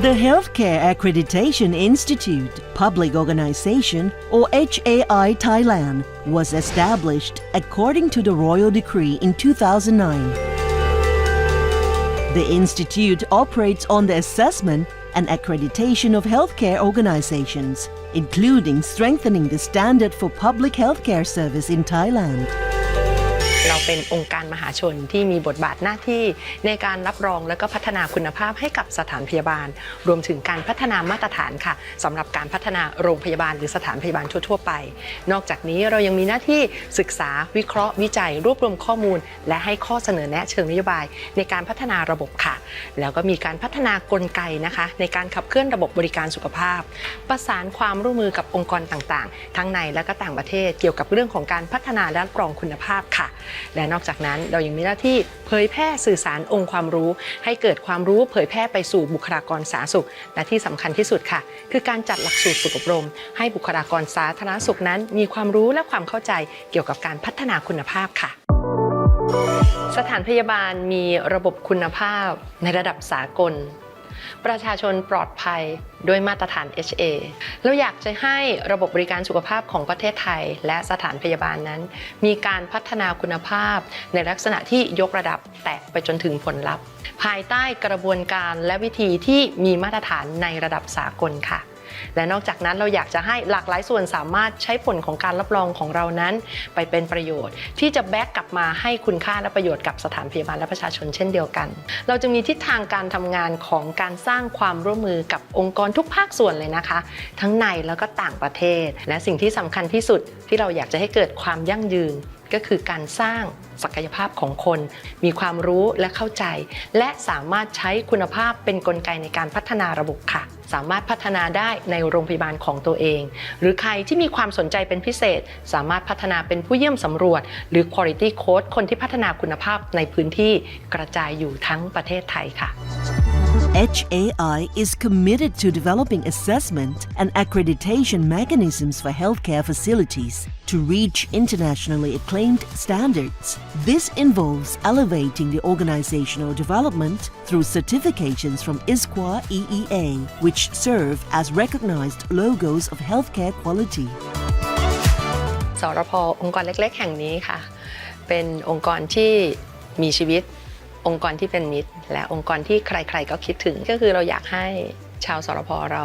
The Healthcare Accreditation Institute, public organization, or HAI Thailand, was established according to the royal decree in 2009. The institute operates on the assessment and accreditation of healthcare organizations, including strengthening the standard for public healthcare service in Thailand. เราเป็นองค์การมหาชนที่มีบทบาทหน้าที่ในการรับรองและก็พัฒนาคุณภาพให้กับสถานพยาบาล รวมถึงการพัฒนามาตรฐานค่ะสำหรับการพัฒนาโรงพยาบาลหรือสถานพยาบาลทั่ว ๆ ไป นอกจากนี้เรายังมีหน้าที่ศึกษาวิเคราะห์วิจัย รวบรวมข้อมูล และให้ข้อเสนอแนะเชิงนโยบาย ในการพัฒนาระบบค่ะ แล้วก็มีการพัฒนากลไกนะคะ ในการขับเคลื่อนระบบบริการสุขภาพ ประสานความร่วมมือกับองค์กรต่างๆ ทั้งในและก็ต่างประเทศเกี่ยวกับเรื่องของการพัฒนาและรับรองคุณภาพค่ะและนอกจากนั้นเรายังมีหน้าที่เผยแพร่สื่อสารองค์ความรู้ ให้เกิดความรู้เผยแพร่ไปสู่บุคลากรสาธารณสุข และที่สำคัญที่สุดค่ะ คือการจัดหลักสูตรฝึกอบรม ให้บุคลากรสาธารณสุขนั้น มีความรู้และความเข้าใจเกี่ยวกับการพัฒนาคุณภาพค่ะสถานพยาบาลมีระบบคุณภาพในระดับสากล ประชาชนปลอดภัยด้วยมาตรฐาน HA เราอยากจะให้ระบบบริการสุขภาพของประเทศไทย และสถานพยาบาลนั้น มีการพัฒนาคุณภาพ ในลักษณะที่ยกระดับแตะไปจนถึงผลลัพธ์ ภายใต้กระบวนการและวิธีที่มีมาตรฐานในระดับสากลค่ะ และนอกจากนั้นเราอยากจะให้หลากหลายส่วนสามารถใช้ผลของการรับรองของเรานั้น ไปเป็นประโยชน์ ที่จะแบกกลับมาให้คุณค่าและประโยชน์กับสถานพยาบาลและประชาชนเช่นเดียวกัน เราจะมีทิศทางการทำงานของการสร้างความร่วมมือกับองค์กรทุกภาคส่วนเลยนะคะ ทั้งในแล้วก็ต่างประเทศ และสิ่งที่สำคัญที่สุดที่เราอยากจะให้เกิดความยั่งยืนก็คือการสร้างศักยภาพของคน มีความรู้และเข้าใจ และสามารถใช้คุณภาพเป็นนกลไกในการพัฒนาระบบค่ะ สามารถพัฒนาได้ในโรงพยาบาลของตัวเอง หรือใครที่มีความสนใจเป็นพิเศษ สามารถพัฒนาเป็นผู้เยี่ยมสำรวจ หรือ Quality Coach คนที่พัฒนาคุณภาพในพื้นที่กระจายอยู่ทั้งประเทศไทยค่ะ HAI is committed to developing assessment and accreditation mechanisms for healthcare facilities to reach internationally acclaimed standards. This involves elevating the organizational development through certifications from ISQA EEA, which serve as recognized logos of healthcare quality. สรพองค์กรเล็ก ๆ แห่งนี้ค่ะ เป็นองค์กรที่มีชีวิต องค์กรที่เป็นมิตร และองค์กรที่ใครๆก็คิดถึงก็คือเราอยากให้ชาวสรพเรา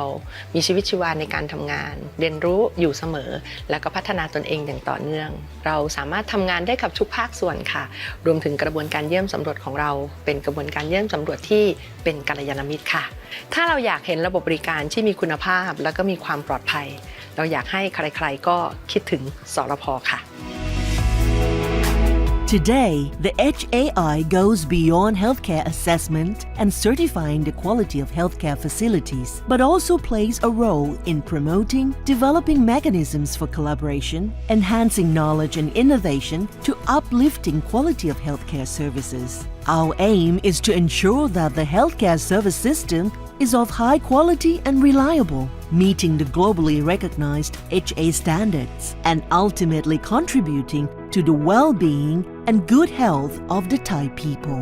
มีชีวิตชีวาในการทำงาน เรียนรู้อยู่เสมอ แล้วก็พัฒนาตนเองอย่างต่อเนื่อง เราสามารถทำงานได้กับทุกภาคส่วนค่ะ รวมถึงกระบวนการเยี่ยมสำรวจของเรา เป็นกระบวนการเยี่ยมสำรวจที่เป็นกัลยาณมิตรค่ะ ถ้าเราอยากเห็นระบบบริการที่มีคุณภาพ แล้วก็มีความปลอดภัย เราอยากให้ใครๆก็คิดถึงสรพค่ะ Today, the HAI goes beyond healthcare assessment and certifying the quality of healthcare facilities, but also plays a role in promoting, developing mechanisms for collaboration, enhancing knowledge and innovation to uplifting quality of healthcare services. Our aim is to ensure that the healthcare service system is of high quality and reliable, meeting the globally recognized HA standards and ultimately contributing to the well-being and good health of the Thai people.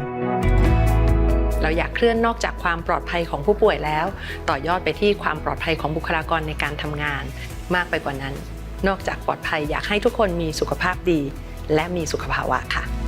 เราอยากเคลื่อนนอกจากความปลอดภัยของผู้ป่วยแล้ว ต่อยอดไปที่ความปลอดภัยของบุคลากรในการทำงาน มากไปกว่านั้น นอกจากปลอดภัยอยากให้ทุกคนมีสุขภาพดี และมีสุขภาวะค่ะ